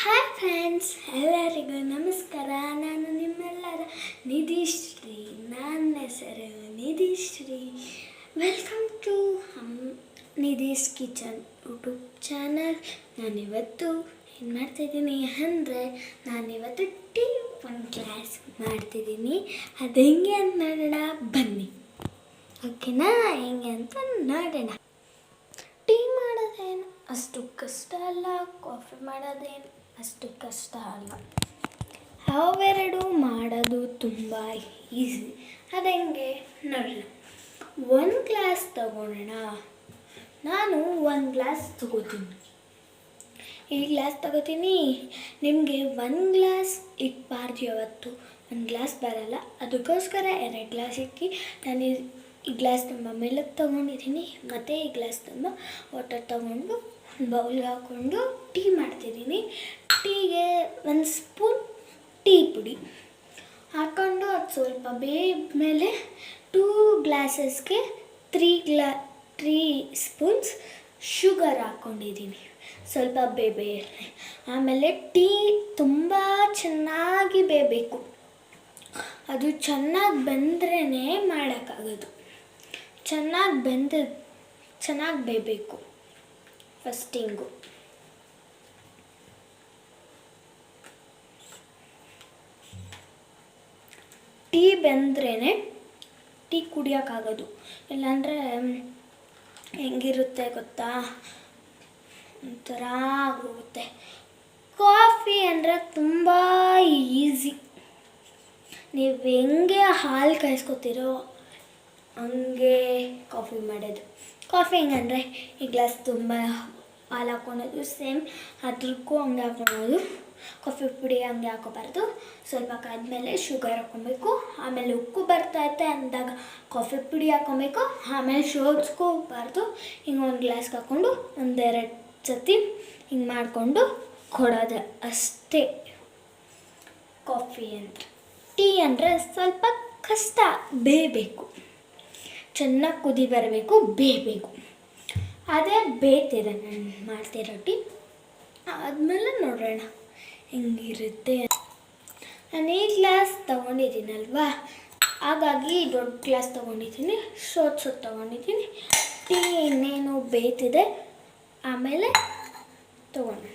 Hi friends ಎಲ್ಲರಿಗೂ ನಮಸ್ಕಾರ. ನಾನು ನಿಮ್ಮೆಲ್ಲರ ನಿಧಿಶ್ರೀ. ನನ್ನ ಹೆಸರು Nidhishree. Welcome to Nidhi's kitchen YouTube channel ನಾನಿವತ್ತು ಏನು ಮಾಡ್ತಿದ್ದೀನಿ ಅಂದರೆ, ನಾನಿವತ್ತು ಟೀ ಒಂದು ಕ್ಲಾಸ್ ಮಾಡ್ತಿದ್ದೀನಿ. ಅದು ಹೆಂಗೆ ಅಂತ ನೋಡೋಣ. ಬನ್ನಿ. ಓಕೆನಾ? ಹೆಂಗೆ ಅಂತ ನೋಡೋಣ. ಟೀ ಮಾಡೋದೇನು? ಅಷ್ಟು ಕಷ್ಟ ಅಲ್ಲ. ಕಾಫಿ ಮಾಡೋದೇನು? ಅಷ್ಟು ಕಷ್ಟ ಅಲ್ಲ. ಅವೆರಡು ಮಾಡೋದು ತುಂಬ ಈಸಿ ಅದು ಹೆಂಗೆ ನೋಡೋಣ. ಒಂದು ಗ್ಲಾಸ್ ತಗೊಳ್ಳೋಣ ನಾನು ಒಂದು ಗ್ಲಾಸ್ ತಗೋತೀನಿ. ಈ ಗ್ಲಾಸ್ ತಗೋತೀನಿ. ನಿಮಗೆ ಒಂದು ಗ್ಲಾಸ್ ಇಕ್ಬಾರ್ದು ಯಾವತ್ತು. ಒಂದು ಗ್ಲಾಸ್ ಬರಲ್ಲ. ಅದಕ್ಕೋಸ್ಕರ ಎರಡು ಗ್ಲಾಸ್ ಇಕ್ಕಿ. ನಾನು ಈ- ಗ್ಲಾಸ್ ತುಂಬ ಮಿಲಕ್ ತೊಗೊಂಡಿದ್ದೀನಿ ಮತ್ತು ಈ ಗ್ಲಾಸ್ ತುಂಬ ವಾಟರ್ ತೊಗೊಂಡು ಬೌಲ್ಗೆ ಹಾಕ್ಕೊಂಡು ಟೀ ಮಾಡ್ತಿದ್ದೀನಿ. ಟೀಗೆ ಒಂದು ಸ್ಪೂನ್ ಟೀ ಪುಡಿ ಹಾಕ್ಕೊಂಡು ಅದು ಸ್ವಲ್ಪ ಬೇಯ್ಮೇಲೆ ಟೂ ಗ್ಲಾಸಸ್ಗೆ ತ್ರೀ ಗ್ಲಾ, ತ್ರೀ ಸ್ಪೂನ್ಸ್ ಶುಗರ್ ಹಾಕ್ಕೊಂಡಿದ್ದೀನಿ ಸ್ವಲ್ಪ ಬೇಬೇಯಲ್ಲಿ ಆಮೇಲೆ ಟೀ ತುಂಬ ಚೆನ್ನಾಗಿ ಬೇಯಬೇಕು. ಅದು ಚೆನ್ನಾಗಿ ಬೆಂದ್ರೇ ಮಾಡೋಕ್ಕಾಗೋದು. ಚೆನ್ನಾಗಿ ಬೆಂದ ಚೆನ್ನಾಗಿ ಬೇಯಬೇಕು. ಫಸ್ಟಿಂಗು. ಟೀ ಬೆಂದ್ರೇ ಟೀ ಕುಡಿಯೋಕ್ಕಾಗೋದು. ಇಲ್ಲಾಂದರೆ ಹೆಂಗಿರುತ್ತೆ ಗೊತ್ತಾ? ಒಂಥರ ಆಗೋಗುತ್ತೆ. ಕಾಫಿ ಅಂದರೆ ತುಂಬ ಈಸಿ. ನೀವು ಹೆಂಗೆ ಹಾಲು ಕಾಯಿಸ್ಕೊತೀರೋ ಹಂಗೆ ಕಾಫಿ ಮಾಡೋದು. ಕಾಫಿ ಹೆಂಗಂದರೆ ಈ ಗ್ಲಾಸ್ ತುಂಬ ಹಾಲು ಹಾಕ್ಕೊಳೋದು, ಸೇಮ್ ಅದಕ್ಕೂ ಹಂಗೆ ಹಾಕ್ಕೊಳೋದು. ಕಾಫಿ ಪುಡಿ ಹಂಗೆ ಹಾಕೋಬಾರ್ದು ಸ್ವಲ್ಪ ಕಾದ್ಮೇಲೆ ಶುಗರ್ ಹಾಕ್ಕೊಬೇಕು. ಆಮೇಲೆ ಉಕ್ಕು ಬರ್ತೈತೆ ಅಂದಾಗ ಕಾಫಿ ಪುಡಿ ಹಾಕ್ಕೊಬೇಕು. ಆಮೇಲೆ ಶೋಧಿಸ್ಕೋಬಾರ್ದು ಹಿಂಗೆ ಒಂದು ಗ್ಲಾಸ್ಗೆ ಹಾಕ್ಕೊಂಡು ಒಂದೆರಡು ಸತಿ ಹಿಂಗೆ ಮಾಡಿಕೊಂಡು ಕೊಡೋದು ಅಷ್ಟೇ. ಕಾಫಿ ಅಂದರೆ ಟೀ ಅಂದರೆ ಸ್ವಲ್ಪ ಕಷ್ಟ, ಬೇಯಬೇಕು. ಚೆನ್ನಾಗಿ ಕುದಿ ಬರಬೇಕು, ಬೇಯಬೇಕು. ಅದೇ ಬೇಯ್ತಿದೆ ನಾನು ಮಾಡ್ತಿರೋ ರೊಟ್ಟಿ. ಆದಮೇಲೆ ನೋಡೋಣ ಹೆಂಗಿರುತ್ತೆ ನಾನು ಈ ಗ್ಲಾಸ್ ತೊಗೊಂಡಿದ್ದೀನಲ್ವಾ? ಹಾಗಾಗಿ ದೊಡ್ಡ ಗ್ಲಾಸ್ ತೊಗೊಂಡಿದ್ದೀನಿ, ಸೋತ್ ತೊಗೊಂಡಿದ್ದೀನಿ. ಟೀ ಇನ್ನೇನು ಬೇಯ್ತಿದೆ, ಆಮೇಲೆ ತೊಗೊಂಡು